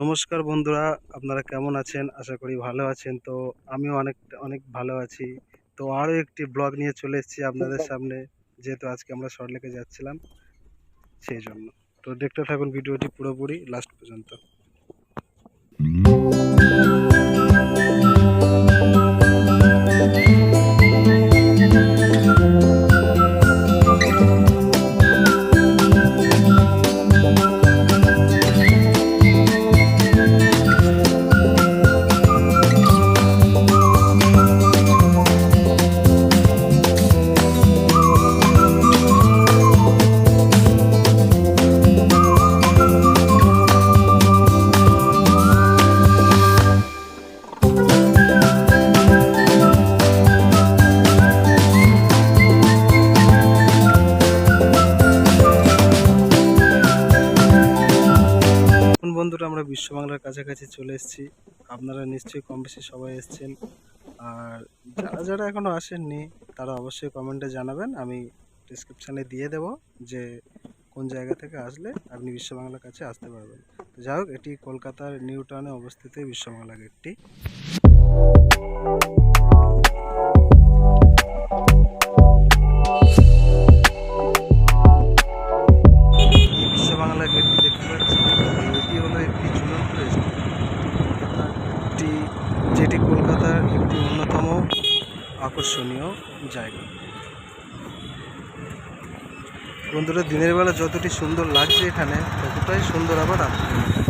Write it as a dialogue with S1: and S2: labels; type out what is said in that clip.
S1: নমস্কার বন্ধুরা আপনারা কেমন আছেন? আশা করি ভালো আছেন। তো আমিও অনেক অনেক ভালো আছি। তো আরও একটি ব্লগ নিয়ে চলে এসেছি আপনাদের সামনে যেহেতু আজকে আমরা সরলেকে যাচ্ছিলাম সেই জন্য। তো দেখতে থাকুন ভিডিওটি পুরোপুরি লাস্ট পর্যন্ত। বন্ধুরা, আমরা বিশ্ব বাংলার কাছাকাছি চলে এসেছি। আপনারা নিশ্চয়ই কম বেশি সবাই এসছেন। আর যারা যারা এখনও আসেননি, তারা অবশ্যই কমেন্টে জানাবেন। আমি ডিসক্রিপশানে দিয়ে দেব যে কোন জায়গা থেকে আসলে আপনি বিশ্ব বাংলার কাছে আসতে পারবেন। যাই হোক, এটি কলকাতার নিউ টাউনে অবস্থিত বিশ্ব বাংলা গেটটি যেটি কলকাতার একটি অন্যতম আকর্ষণীয় জায়গা। বন্ধুরা, দিনের বেলা যতটি সুন্দর লাগছে এখানে, ততটাই সুন্দর আবার রাত্রে